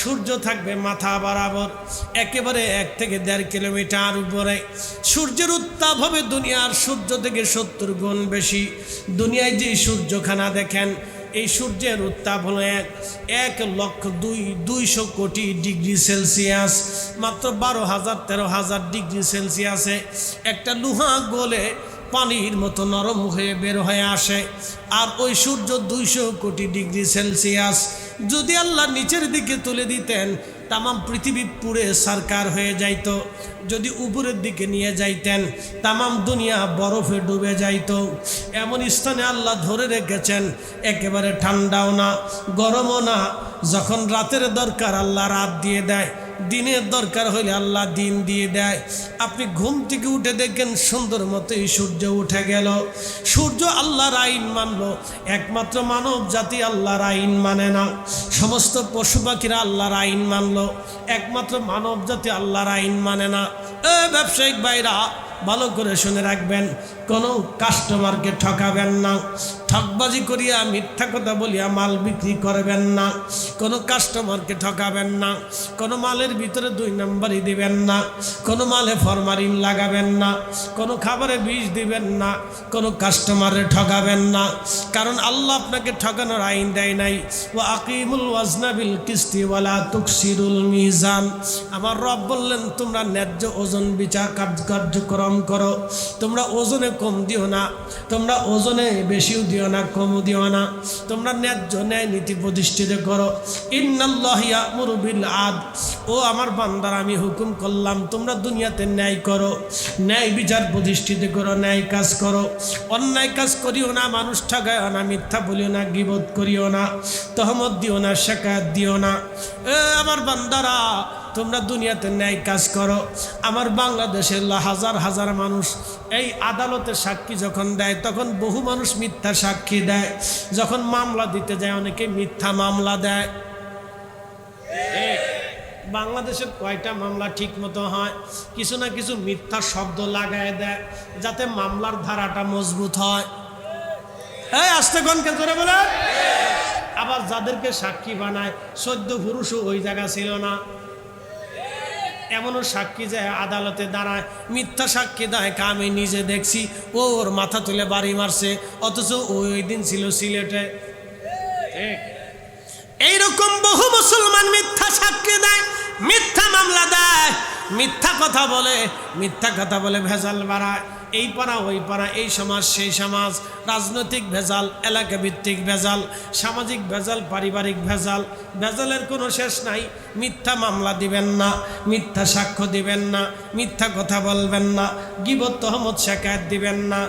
সূর্য থাকবে মাথা বরাবর, একেবারে এক থেকে দেড় কিলোমিটার উপরে। সূর্যের উত্তাপ হবে দুনিয়ার সূর্য থেকে সত্তর গুণ বেশি। দুনিয়ায় যে সূর্যখানা দেখেন, এই সূর্যের উত্তাপ হলো এক এক লক্ষ দুই, দুইশো কোটি ডিগ্রি সেলসিয়াস। মাত্র বারো হাজার, তেরো হাজার ডিগ্রি সেলসিয়াসে একটা লুহা গোলে পানির মতো নরম হয়ে বের হয়ে আসে। আর ওই সূর্য দুইশো কোটি ডিগ্রি সেলসিয়াস। যদি আল্লাহ নিচের দিকে তুলে দিতেন, তামাম পৃথিবী পুরে সরকার হয়ে যাইত। যদি উপরের দিকে নিয়ে যাইতেন, তামাম দুনিয়া বরফে ডুবে যাইত। এমন স্থানে আল্লাহ ধরে রেখেছেন, একেবারে ঠান্ডাও না, গরমও না। যখন রাতের দরকার আল্লাহ রাত দিয়ে দেয় দিনের দরকার হলে আল্লাহ দিন দিয়ে দেয়। আপনি ঘুম থেকে উঠে দেখেন সুন্দর মতোই সূর্য উঠে গেল। সূর্য আল্লাহর আইন মানল। একমাত্র মানব জাতি আল্লাহর আইন মানে না। সমস্ত পশু পাখিরা আল্লাহর আইন মানল। একমাত্র মানব জাতি আল্লাহর আইন মানে না। এ ব্যবসায়িক ভাইরা ভালো করে শুনে রাখবেন, কোনো কাস্টমারকে ঠকাবেন না, ঠকবাজি করিয়া মিথ্যা কথা বলিয়া মাল বিক্রি করবেন না, কোনো কাস্টমারকে ঠকাবেন না, কোনো মালের ভিতরে দুই নম্বরই দিবেন না, কোনো মালে ফরমারিন লাগাবেন না, কোনো খাবারে বিষ দিবেন না, কোনো কাস্টমারে ঠকাবেন না। কারণ আল্লাহ আপনাকে ঠকানোর আইন দেয় নাই। ও আকিমুল ওয়াজনাবিল কিস্তি ওয়ালা তুকসিরুল মিজান। আমার রব বললেন, তোমরা ন্যায্য ওজন বিচার কার্য- কার্যক্রম করো। তোমরা ওজনে কম দিও না। তোমরা ওজনে বেশিও দিও না, কমও দিও না। তোমরা ন্যায্য ন্যায় নীতি প্রতিষ্ঠিত করো। ইন্নাল্লাহিয়া মুরবিল আদ ও আমার বান্দার, আমি হুকুম করলাম, তোমরা দুনিয়াতে ন্যায় করো। ন্যায় বিচার প্রতিষ্ঠিত করো, ন্যায় কাজ করো। অন্যায় কাজ করিও না, মানুষ ঠগায় না, মিথ্যা বলিও না গিবোধ করিও না, তহমত দিও না শেখায়ত দিও না। এ আমার বান্দারা তোমরা দুনিয়াতে ন্যায় কাজ করো। আমার বাংলাদেশের হাজার হাজার মানুষ এই আদালতে সাক্ষী যখন দেয়, তখন বহু মানুষ মিথ্যা সাক্ষী দেয়। যখন মামলা দিতে যায়, অনেকে মিথ্যা মামলা দেয়। বাংলাদেশের কয়টা মামলা ঠিক মতো হয়? কিছু না কিছু মিথ্যা শব্দ লাগায় দেয়, যাতে মামলার ধারাটা মজবুত হয়। এই আসতে ধরে বলে আবার যাদেরকে সাক্ষী বানায় সদ্য পুরুষও ওই জায়গা ছিল না। এমনও সাক্ষী যে আদালতে দাঁড়ায়। মিথ্যা সাক্ষী দেয় আমি নিজে দেখছি। ও ওর মাথা তুলে বাড়ি মারছে, অথচ ও ওই দিন ছিল সিলেটে। এইরকম বহু মুসলমান মিথ্যা সাক্ষী দেয়, মিথ্যা মামলা দেয়, মিথ্যা কথা বলে, মিথ্যা কথা বলে ভেজাল বাড়ায়। এই পাড়া, ওই পাড়া, এই সমাজ, সেই সমাজ। রাজনৈতিক ভেজাল এলাকা ভিত্তিক ভেজাল, সামাজিক ভেজাল, পারিবারিক ভেজাল। ভেজালের কোনো শেষ নাই। মিথ্যা মামলা দিবেন না, মিথ্যা সাক্ষ্য দিবেন না, মিথ্যা কথা বলবেন না, গিবত তহমত শেখায়ত দিবেন না,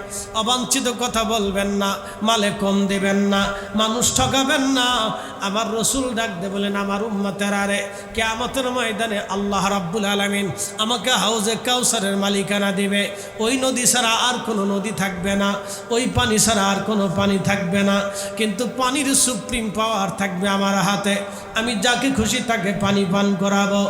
অবাঞ্ছিত কথা বলবেন না, মালে কম দিবেন না, মানুষ ঠকাবেন না। আমার রসুল ডাক দে বলেন, আমার উম্মতের আরে কে কেয়ামতের ময়দানে আল্লাহ রাব্বুল আলামিন আমাকে হাউজে কাউসারের মালিকানা দিবে। ওই নদী ছাড়া আর কোনো নদী থাকবে না। ওই পানি ছাড়া আর কোনো পানি থাকবে না। কিন্তু পানির সুপ্রিম পাওয়ার থাকবে আমার হাতে। আমি যাকে খুশি তাকে পানি পান করাবো।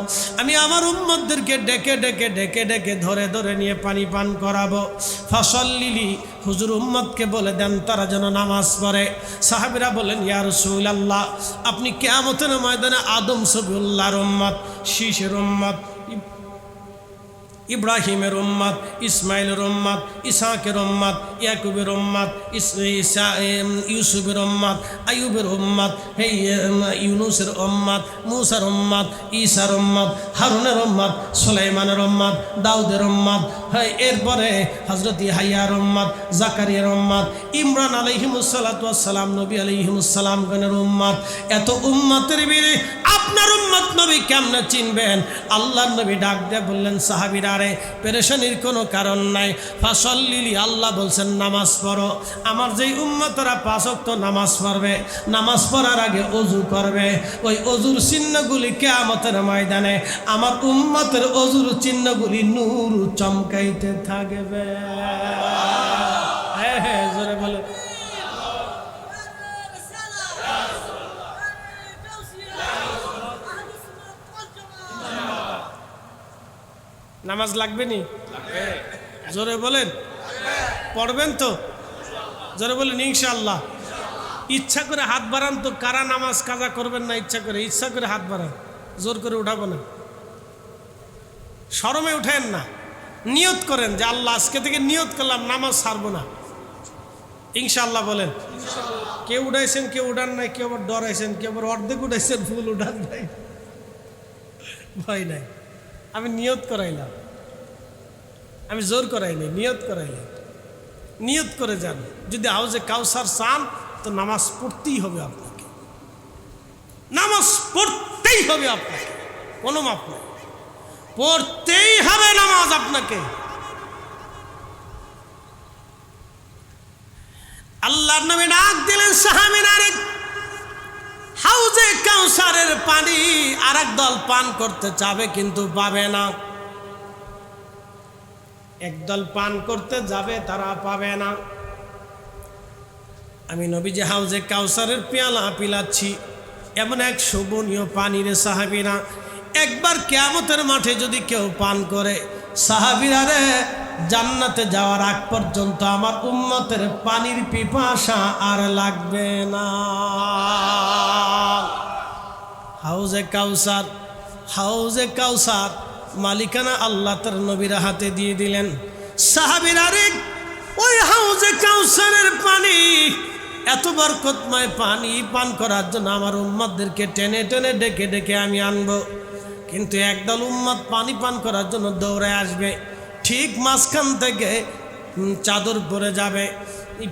আমি আমার উম্মতদেরকে ডেকে ডেকে ডেকে ডেকে ধরে ধরে নিয়ে পানি পান করাবো। ফসল লিলি, হুজুর উম্মতকে বলে দেন, তারা যেন নামাজ পড়ে। সাহাবিরা বলেন ইয়া রসুল আল্লাহ আপনি কেয়ামতের ময়দানে আদম সবিউল্লাহর উম্মত, শীষের উম্মত ইব্রাহিমের উম্মাদ ইসমাইলের উম্মাদ ইসাকের উম্মাদ ইয়াকুবের উম্মাদ ইউসুফের উম্মাদ আয়ুবের উম্মাদ এম, ইউনুসের উম্মাদ মুসার উম্মাদ ঈসার উম্মাদ হারুনের উম্মাদ সুলাইমানের উম্মাদ দাউদের উম্মাদ হ্যাঁ এরপরে হজরত হাইয়ার উম্মাদ জাকারিয়ার উম্মাদ ইমরান আলহিমুসালাম নবী আলহিমুসালাম গণের উম্মাদ এত উম্মাতের বিরে আপনার উম্মত নবী কেমনে চিনবেন? আল্লাহ নবী ডাক দিয়ে বললেন সাহাবিরা রে পেরেশানির কোনো কারণ নাই। ফাসল্লিলি আল্লাহ বলছেন নামাজ পড়ো। আমার যেই উম্মতরা পাঁচক্ত নামাজ পড়বে নামাজ পড়ার আগে অজু করবে। ওই অজুর চিহ্নগুলি কেয়ামতের ময়দানে আমার উম্মতের অজুর চিহ্নগুলি নূর চমকাইতে থাকবে। হ্যাঁ হ্যাঁ জোরে বলে। নামাজ লাগবে নি? জোরে বলেন। পড়বেন তো? যারা বলেন ইনশাল্লাহ ইচ্ছা করে হাত বাড়ান তো, কারা নামাজ কাজা করবেন না ইচ্ছা করে? ইচ্ছা করে হাত বাড়ান, জোর করে উঠাবো না। শরমে উঠেন না, নিয়ত করেন যে আল্লাহ আজকে থেকে নিয়ত করলাম, নামাজ ছাড়বো না। ইনশাল্লাহ বলেন, কেউ উঠাইছেন, কেউ উঠান নাই, কেউ আবার ডরাইছেন, কেউ আবার অর্ধেক উঠাইছেন ফুল উঠান নাই। ভয় নাই। আমি নিয়ত করাইলাম। আমি জোর করাইনি, নিয়ত করাইলাম। নিয়ত করে যান। যদি হাউজে কাউসার চান, তো নামাজ পড়তেই হবে আপনাকে। নামাজ পড়তেই হবে আপনাকে। কোনো মাপ নাই। পড়তেই হবে নামাজ আপনাকে। আল্লাহর নবী ডাক দিলেন সাহামিনারে হাউজে কাউসারের পানি, আরেক দল পান করতে চাবে কিন্তু পাবে না। একদল পান করতে যাবে, তারা পাবে না। আমি নবীজি হাউজে কাউসারের পেয়ালা পিলাচ্ছি। এমন এক শোভনীয় পানির সাহাবিরা, একবার কেয়ামতের মাঠে যদি কেউ পান করে, সাহাবিরা রে, জান্নাতে যাওয়ার আগ পর্যন্ত আমার উম্মতের পানির পিপাসা আর লাগবে না। হাউজে কাউসার হাউজে কাউসার মালিকানা আল্লাহ তার নবীর হাতে দিয়ে দিলেন। সাহাবিরা আরেক ওই হাউজে কাউসারের পানি, এত বরকতময় পানি পান করার জন্য আমার উম্মাদদেরকে টেনে টেনে ডেকে ডেকে আমি আনব। কিন্তু একদল উম্মাদ পানি পান করার জন্য দৌড়ে আসবে, ঠিক মাঝখান থেকে চাদর পরে যাবে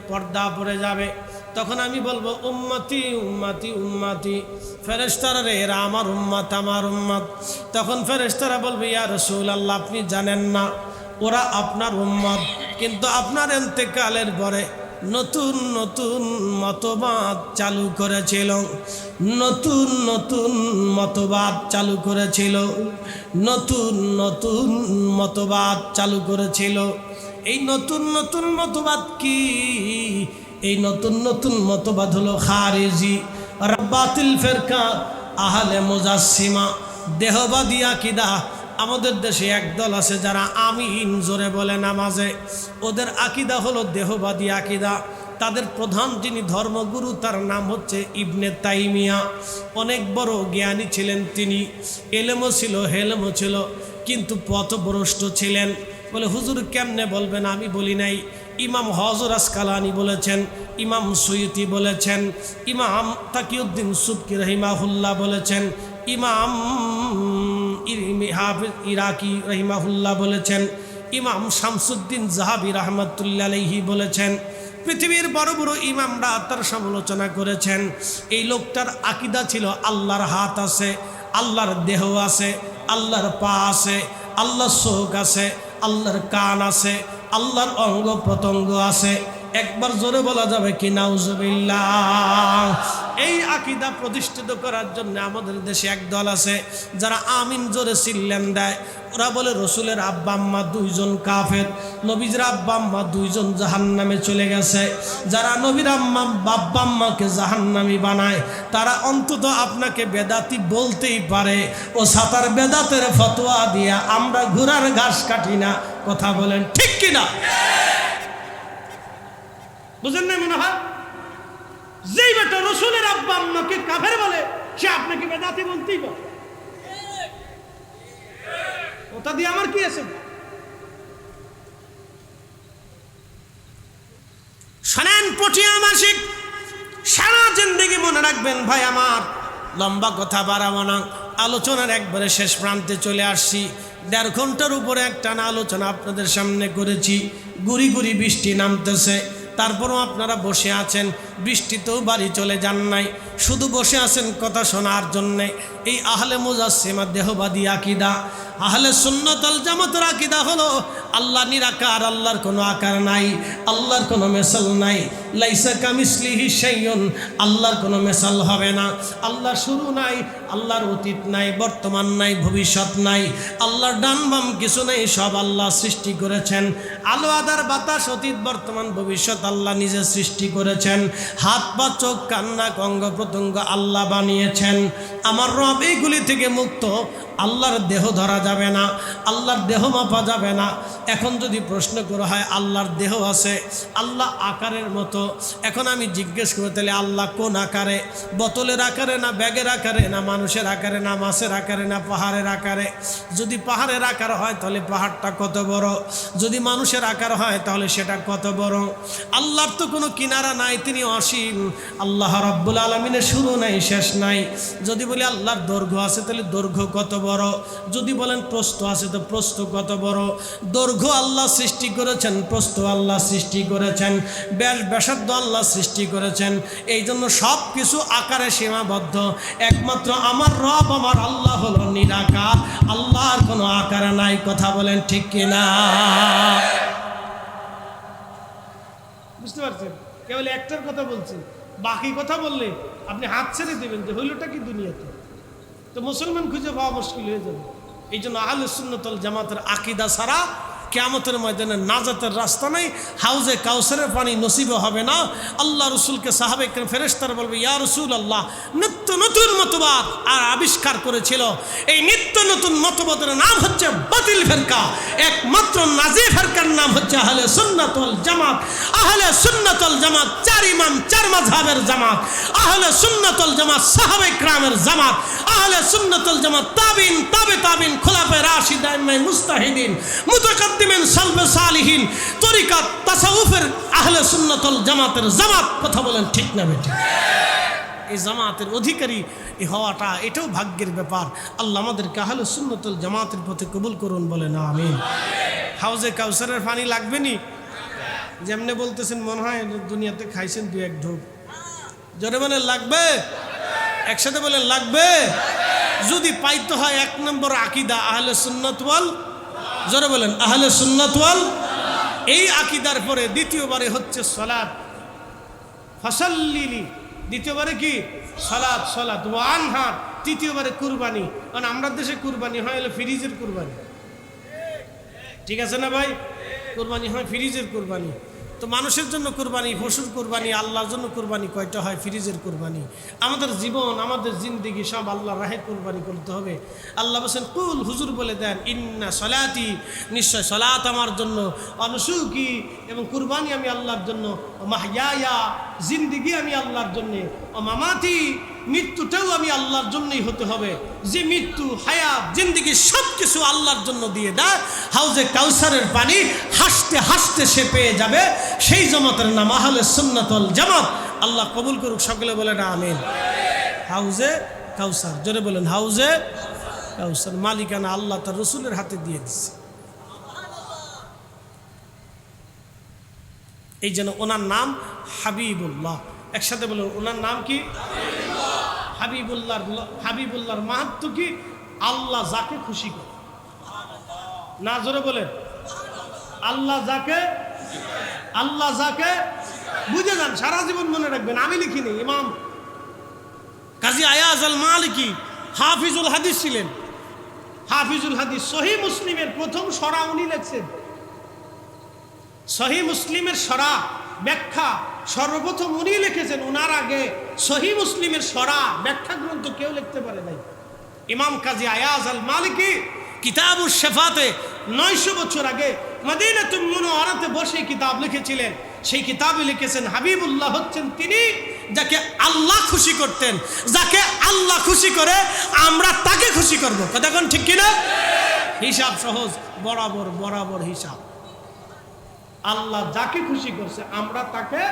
পর্দা পরে যাবে। তখন আমি বলব, উম্মতি উম্মতি উম্মতি। ফেরেস্তারা রে, এরা আমার উম্মত আমার উম্মত। তখন ফেরেস্তারা বলবে, ইয়া রসুল আল্লাহ আপনি জানেন না, ওরা আপনার উম্মত। কিন্তু আপনার এন্তেকালের পরে নতুন নতুন মতবাদ চালু করেছিল। নতুন নতুন মতবাদ চালু করেছিল। নতুন নতুন মতবাদ চালু করেছিল। এই নতুন নতুন মতবাদ কি? এই নতুন নতুন মতবাদ হলো খারেজি। রাব্বাতিল ফেরকা, আহলে মুজাসসিমা, দেহবাদী আকিদা। আমাদের দেশে একদল আছে যারা আমিন জোরে বলে নামাজে। ওদের আকিদা হলো দেহবাদী আকিদা। তাদের প্রধান যিনি ধর্মগুরু, তার নাম হচ্ছে ইবনে তাইমিয়া। অনেক বড় জ্ঞানী ছিলেন তিনি। এলেমও ছিল, হেলেমও ছিল, কিন্তু পথভ্রষ্ট ছিলেন। বলে, হুজুর কেমনে বলবেন? আমি বলি নাই। ইমাম হজর আসকালানি বলেছেন, ইমাম সৈয়তি বলেছেন, ইমাম তাকিউদ্দিন সুবকি রহিমাহুল্লাহ বলেছেন, ইমাম হাফিজ ইরাকি রহিমাহুল্লাহ বলেছেন, ইমাম শামসুদ্দিন জাহাবি রহমতুল্লা আলহি বলেছেন, পৃথিবীর বড় বড় ইমামরা তার সমালোচনা করেছেন, এই লোকটার আকিদা ছিল আল্লাহর হাত আছে, আল্লাহর দেহ আছে, আল্লাহর পা আছে, আল্লাহর চোখ আছে, আল্লাহর কান আছে আল্লাহর অঙ্গ প্রত্যঙ্গ আছে। একবার জোরে বলা যাবে কি, নাউজুবিল্লাহ। এই আকিদা প্রতিষ্ঠিত করার জন্য আমাদের দেশে এক দল আছে, যারা আমিন জোরে সিল্লেন দেয়। ওরা বলে, রসুলের আব্বা আম্মা দুইজন কাফের, নবীজের আব্বা আম্মা দুইজন জাহান্নামে চলে গেছে। যারা নবীর আম্মা, বাব্বা আম্মাকে জাহান্নামি বানায়, তারা অন্তত আপনাকে বেদাতি বলতেই পারে। ও সাতার বেদাতের ফতোয়া দিয়া আমরা ঘোড়ার ঘাস কাটি না কথা বলেন, ঠিক কিনা? বুঝেন না মনে হয়? যেই বেটা রসুলের আব্বা আম্মাকে কাফের বলে, সে আপনাকে বেদাতি বলতেই পারে ওটা দিয়ে আমার কি আছে? শোনেন পটিয়া মাসিক, সারা জিন্দিগি মনে রাখবেন, ভাই আমার, লম্বা কথা বাড়াবো না। আলোচনার একবারে শেষ প্রান্তে চলে আসছি। দেড় ঘণ্টার উপরে একটা আলোচনা আপনাদের সামনে করেছি। গুড়ি গুড়ি বৃষ্টি নামতেছে। তারপরও আপনারা বসে আছেন। বৃষ্টিতেও বাড়ি চলে যান নাই। শুধু বসে আছেন কথা শোনার জন্যে। এই আহলে মুজাসিমা দেহবাদী আকিদা, আহলে সুন্নতল জামাতের আকিদা হলো আল্লাহ নিরাকার, আল্লাহর কোনো আকার নাই, আল্লাহর কোনো মেসাল নাই। লাইসা কামিসলিহি শাইয়ুন আল্লাহর কোনো মেসাল হবে না। আল্লাহর শুরু নাই, আল্লাহর অতীত নাই, বর্তমান নাই, ভবিষ্যৎ নাই। আল্লাহর ডান বাম কিছু নেই, সব আল্লাহ সৃষ্টি করেছেন। আলো আদার বাতাস, অতীত, বর্তমান, ভবিষ্যৎ আল্লাহ নিজে সৃষ্টি করেছেন। হাত, পা, চোখ কান্না অঙ্গ, প্রত্যঙ্গ আল্লাহ বানিয়েছেন। আমার রব এইগুলি থেকে মুক্ত। আল্লাহর দেহ ধরা যাবে না, আল্লাহর দেহ মাপা যাবে না। এখন যদি প্রশ্ন করা হয়, আল্লাহর দেহ আছে, আল্লাহ আকারের মতো। এখন আমি জিজ্ঞেস করে, তাহলে আল্লাহ কোন আকারে? বোতলের আকারে না ব্যাগের আকারে, না মানুষের আকারে, না মাছের আকারে, না পাহাড়ের আকারে? যদি পাহাড়ের আকার হয়, তাহলে পাহাড়টা কত বড়? যদি মানুষের আকার হয়, তাহলে সেটা কত বড়? আল্লাহর তো কোনো কিনারা নাই তিনি অসীম। আল্লাহ রব্বুল আলমিনের শুরু নাই, শেষ নাই। যদি বলি আল্লাহর দৈর্ঘ্য আছে, তাহলে দৈর্ঘ্য কত বড়? যদি বলেন প্রস্থ আছে, তো প্রস্থ কত বড়? দৈর্ঘ্য আল্লাহ সৃষ্টি করেছেন, প্রস্থ আল্লাহ সৃষ্টি করেছেন, ব্যাস ব্যাসার্ধ আল্লাহ সৃষ্টি করেছেন। এই জন্য সব কিছু আকারে সীমাবদ্ধ। একমাত্র আমার রব, আমার আল্লাহ হলো নিরাকার। আল্লাহর কোনো আকারে নাই, কথা বলেন ঠিক কিনা? বুঝতে পারছেন? কেবল একটার কথা বলছেন বাকি কথা বললে আপনি হাত ছেড়ে দেবেন যে হইলটা কি দুনিয়াতে? তো মুসলমান খুঁজে পাওয়া মুশকিল হয়ে যাবে। এই জন্য আহলে সুন্নতল জামাতের আকিদা ছাড়া কেয়ামতের ময়দানে নাজাতের রাস্তা নেই, হাউজে কাউসারের পানি নসিবে হবে না। আল্লাহ রসুলকে সাহাবে ফেরেস্তার বলবে, ইয়া রসুল আল্লাহ নিত্য নতুন মতবাদ আর আবিষ্কার করেছিল। এই নিত্য নতুন মতবাদের নাম হচ্ছে বাতিল ফেরকা। একমাত্র নাজি ফেরকার নাম হচ্ছে আহলে সুন্নাতল জামাত। আহলে সুন্নাতল জামাত চার ইমাম, চার মাঝহাবের জামাত। আহলে সুন্নাতল জামাত সাহাবে ক্রামের জামাত। আহলে সুন্নাতল জামাত তাবিন, তাবে তাবিন, খোলাফে রাশিদ আইমাই মুস্তাহিদিন, মুতাকাদ্দিমিন, সালফে সালিহিন। তরিকাত, তাসাউফের আহলে সুন্নাতল জামাতের জামাত। কথা বলেন ঠিক না বেঠিক? এই জামাতের অধিকারী হওয়াটা এটাও ভাগ্যের ব্যাপার। আল্লাহ আমাদেরকে আহলে সুন্নতুল জামাতের পথে কবুল করুন বলে না আমিন। হাউজে কাউসারের পানি লাগবে নি যেমনে বলতেছেন, মনে হয় দুনিয়াতে খাইছেন দু এক ঢোক। জোরে বলেন, লাগবে? একসাথে বলেন, লাগবে? যদি পাইতে হয় এক নম্বর আকিদা আহলে সুন্নত ওয়াল, জোরে বলেন, আহলে সুন্নত ওয়াল। এই আকিদার পরে দ্বিতীয়বারে হচ্ছে সলাদ ফসল্লিলি। দ্বিতীয়বারে কি? সলাদ সলাদ ওয়ান হাত তৃতীয়বারে কুরবানি। কারণ আমরা দেশে কুরবানি হয় হলো ফ্রিজের কুরবানি। ঠিক আছে না ভাই? কুরবানি হয় ফ্রিজের কোরবানি। তো মানুষের জন্য কোরবানি, পশুর কোরবানি, আল্লাহর জন্য কোরবানি কয়টা হয়? ফ্রিজের কোরবানি। আমাদের জীবন, আমাদের জিন্দিগি সব আল্লাহ রাহে কোরবানি করতে হবে। আল্লাহ বলছেন, কুল হুজুর বলে দেন, ইন্না সলাতি নিশ্চয় সলাত আমার জন্য, অনুসুকি এবং কুরবানি আমি আল্লাহর জন্য, ও মাহিয়া জিন্দিগি আমি আল্লাহর জন্যে, ও মামাতি মৃত্যুটাও আমি আল্লাহর জন্যই হতে হবে। যে মৃত্যু হায়াত জিন্দিগি সব কিছু আল্লাহর জন্য দিয়ে দেয়। হাউজে কাউসারের পানি হাসতে হাসতে সে পেয়ে যাবে। সেই জমাতের নাম আহলে সুন্নাতল জামাত। আল্লাহ কবুল করুক, সকলে বলে না আমিন। হাউজে কাউসার, জোরে বলেন, হাউজে কাউসার। মালিকানা আল্লাহ তার রসুলের হাতে দিয়ে দিচ্ছে এই জন্য ওনার নাম হাবিবুল্লাহ। একসাথে বলুন, ওনার নাম কি? হাবিবুল্লাহর হাবিবুল্লাহর মাহাত্ম কি? আল্লাহ যাকে খুশি করে। না, জোরে বলেন। আল্লাহ যাকে আল্লাহ যাকে বুঝে যান, সারা জীবন মনে রাখবেন। আমি লিখিনি, ইমাম কাজী আয়াজ আল মালিকি হাফিজুল হাদিস ছিলেন। হাফিজুল হাদিস, সহি মুসলিমের প্রথম সরা উনি লেখছেন। সহি মুসলিমের সরা ব্যাখ্যা সর্বপ্রথম উনি লিখেছেন, উনার আগে সহি মুসলিমের সরা ব্যাখ্যা গ্রন্থ কেউ লিখতে পারে নাই। ইমাম কাজী আয়াজ আল মালিকি কিতাবুর শেফাতে নয়শো বছর আগে মদিনাতুল মুনওয়ারাতে বসে কিতাব লিখেছিলেন। সেই কিতাবে লিখেছেন, হাবিবুল্লাহ হচ্ছেন তিনি যাকে আল্লাহ খুশি করতেন। যাকে আল্লাহ খুশি করে, আমরা তাকে খুশি করব। কতক্ষণ ঠিক কিনা? হিসাব সহজ, বরাবর বরাবর হিসাব। আল্লাহ যাকে খুশি করছে, আমরা তাকে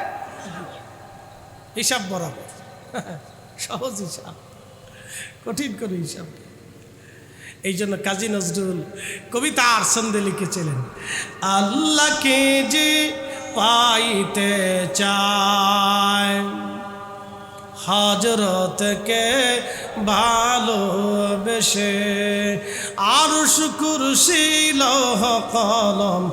হিসাব বরাবর। সহজ হিসাব। কঠিন করে হিসাব। এই জন্য কাজী নজরুল কবিতার ছন্দে লিখেছিলেন, আল্লাহকে যে পাইতে চায় হজরতকে ভালোবেসে আর শুকুর শিলহ কলম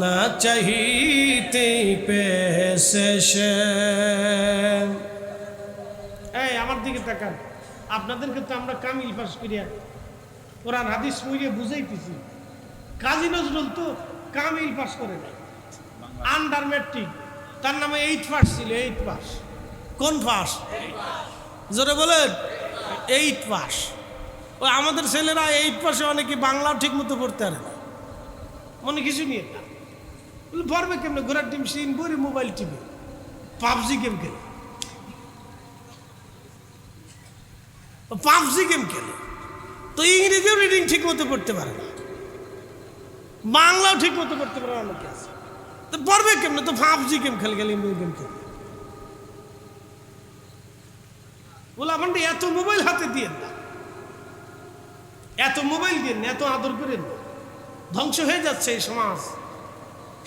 না চাহিতে পেশে সে এই আমার দিকে তাকান। আপনাদেরকে তো আমরা কামিল পাস করিয়া কোরআন হাদিস পড়িয়ে বুঝাইতেছি। কাজী নজরুল তো কামিল পাস করে নাই। আন্ডার ম্যাট্রিক তার নামে এইট পাস ছিল এইট পাস কোন পাস জোরে বলেন। এইট পাস ওই আমাদের ছেলেরা এইট পাশে অনেকে বাংলাও ঠিক মতো পড়তে পারে না। মনে কিছু নিয়ে পড়বে কেমনে? ঘোরার টিম সিন বই মোবাইল টিভি পাবজি গেম খেলে। পাবজি গেম খেলে। তো ইংরেজিও রিডিং ঠিক মতো করতে পারে না। বাংলাও ঠিক মতো করতে পারে না অনেকে আছে? তো পড়বে কেমনে? তো পাবজি গেম খেলে, গেলে ইংরেজি গেম খেলে। বলে আমার এত মোবাইল হাতে দিয়ে না। এত মোবাইল দিয়ে এত আদর করেন ধ্বংস হয়ে যাচ্ছে এই সমাজ।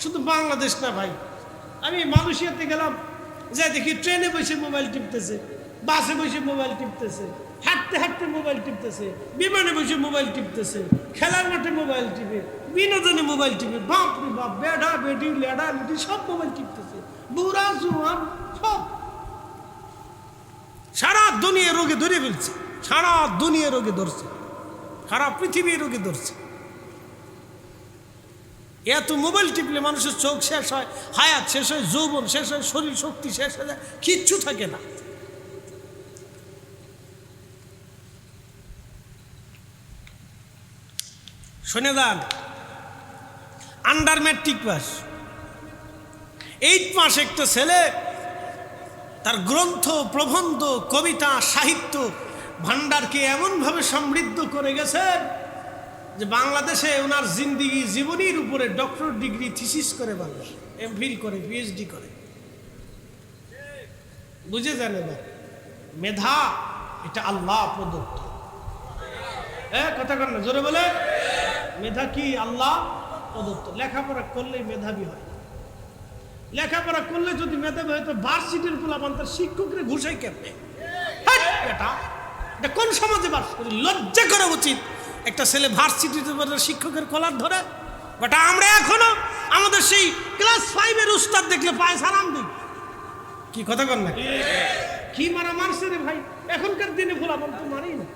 শুধু বাংলাদেশ না ভাই। আমি মালয়েশিয়াতে গেলাম, যাই দেখি ট্রেনে বসে মোবাইল টিপতেছে, বাসে বসে মোবাইল টিপতেছে, হাঁটতে হাঁটতে মোবাইল টিপতেছে, বিমানে বসে মোবাইল টিপতেছে, খেলার মাঠে মোবাইল টিপে, বিনোদনে মোবাইল টিপে বাপ রে বাপ, বেডা, বেডি, লেডা লুটি সব মোবাইল টিপতেছে, বুড়া, জুয়ান, সব। সারা দুনিয়া রোগে ধরে ফেলছে, সারা দুনিয়া রোগে ধরছে, সারা পৃথিবী রোগে ধরছে। এত মোবাইল টিপলে মানুষের চোখ শেষ হয়, হায়াত শেষ হয়, যৌবন শেষ হয়, শরীর শক্তি শেষ হয়ে যায়, কিচ্ছু থাকে না। শুনে যান আন্ডার ম্যাট্রিক পাস। এইট মাস একটা ছেলে, তার গ্রন্থ, প্রবন্ধ, কবিতা, সাহিত্য ভাণ্ডারকে এমনভাবে সমৃদ্ধ করে গেছেন যে বাংলাদেশে ওনার জিন্দিগি জীবনীর উপরে ডক্টর ডিগ্রি থিসিস করে মানুষ এমফিল করে পিএইচডি করে। বুঝে জানে না? মেধা এটা আল্লাহ প্রদত্ত। হ্যাঁ কথা কর না জোরে বলে মেধা কি আল্লাহ প্রদত্ত? লেখাপড়া করলেই মেধাবী হয়। লেখাপড়া করলে যদি মেধাবী হয় তো ভার্সিটির পোলাপান তার শিক্ষকরে ঘুষাই কেমনে? হ্যাট, এটা কোন সমাজে বাস করি? লজ্জা করা উচিত। একটা ছেলে ভার্সিটিতে শিক্ষকের কলার ধরে। বাট আমরা এখনও আমাদের সেই ক্লাস ফাইভের উস্তাদ দেখলে পায়ে সালাম দিই। কি কথা কর না? কি মারা মারছে রে ভাই? এখনকার দিনে পোলাপান তো মারি না।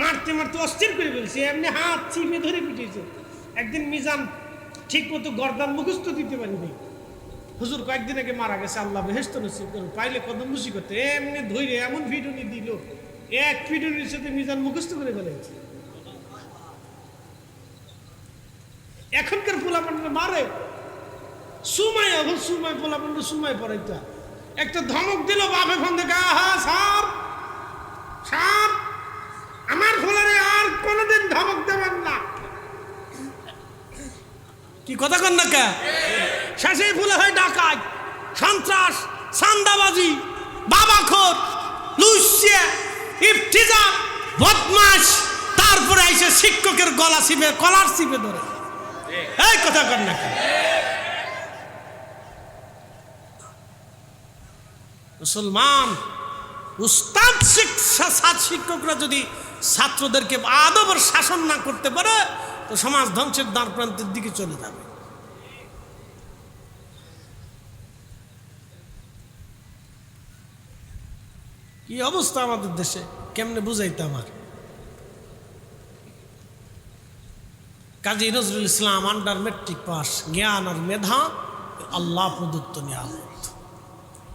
মারতে মারতে অস্থির করে ফেলছে, এমনি হাত চিপে ধরে পিটিয়েছে। একদিন মিজান ঠিক মতো গর্দান মুখস্থ দিতে পারিনি। হুজুর কয়েকদিন আগে মারা গেছে, আল্লাহ বেহেস্ত নসিব করুন পাইলে কত মুসি করতে এমনি ধৈরে এমন ভিডুনি দিল। এক ভিডুনির সাথে মিজান মুখস্থ করে ফেলেছে। এখনকার পোলাপান্ডা মারে। সুমাই এখন সুমাই পোলাপান্ডা সুমাই পড়াইতা একটা ধমক দিল বাপে ফোন থেকে আহা সার সার আমার ফোলারে আর কোনোদিন ধমক দেবেন না। কি কথা কন না কে? শেষে ফুলে হয় ডাকাত, সন্ত্রাস, সান্দাবাজি, বাবাখোর লুসিয়া ইফতিজা বদমাস তারপরে আইসে শিক্ষকের গলা চিপে কলার চিপে ধরে। এই কথা কন না মুসলমান, উস্তাদ, শিক্ষা শিক্ষকরা যদি ছাত্রদেরকে আদবর শাসন না করতে পারে, তো সমাজ ধ্বংসের দ্বার প্রান্তের দিকে চলে যাবে। কি অবস্থা আমাদের দেশে? কেমনে বুঝাইতে আমার? Kazi Nazrul Islam under matric pass জ্ঞান আর মেধা, আল্লাহ প্রদত্ত নিয়ামত।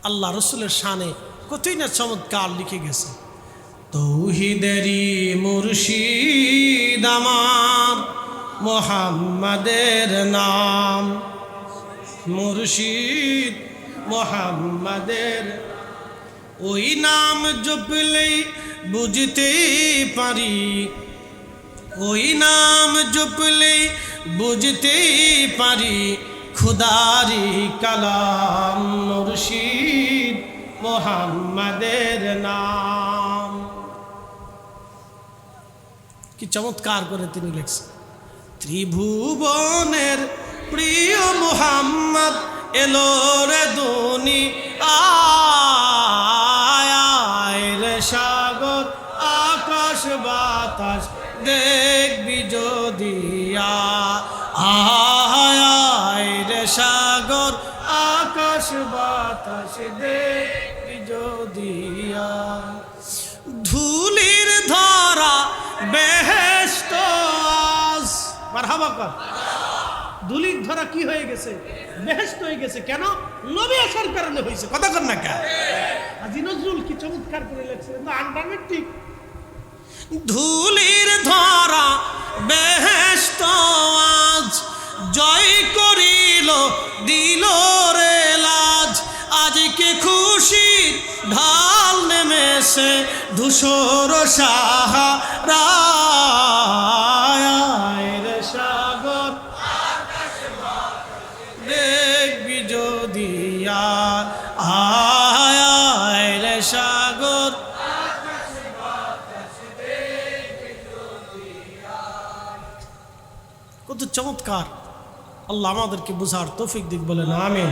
আল্লাহ রসুলের শানে কতই না চমৎকার লিখে গেছে তৌহিদেরি মুর্শিদ আমার মোহাম্মদের নাম। মুর্শিদ মোহাম্মদের ওই নাম জপলেই বুঝতে পারি ওই নাম জপলেই বুঝতে পারি খুদারি কালাম মুর্শিদ মোহাম্মদের নাম কি চমৎকার করে তিনি লিখছেন। ত্রিভুবনের প্রিয় মোহাম্মদ এলো রে দুনি আয় রে সাগর, আকাশ, বাতাস দেখবি যদি আয় আয় রে সাগর, আকাশ বাতাস দেখবি যদি ধুলির ধরা বেহেস্ত মারহাবা ধুলির ধরা কি হয়ে গেছে? বেহেস্ত হয়ে গেছে। কেন? নবী আসার কারণে হয়েছে। কথা কর না কে আজি নজরুল কি চমৎকার করে লেখছিলেন আনবামের ঠিক। ধুলির দিল রে লাজ। আজকে খুশি ঢাল নেমেছে ধূসর সাহারা রে সাগর। দেখবি যদি আয় রে কত চমৎকার। আল্লাহ আমাদেরকে বুঝার তৌফিক দিক বলেন আমিন।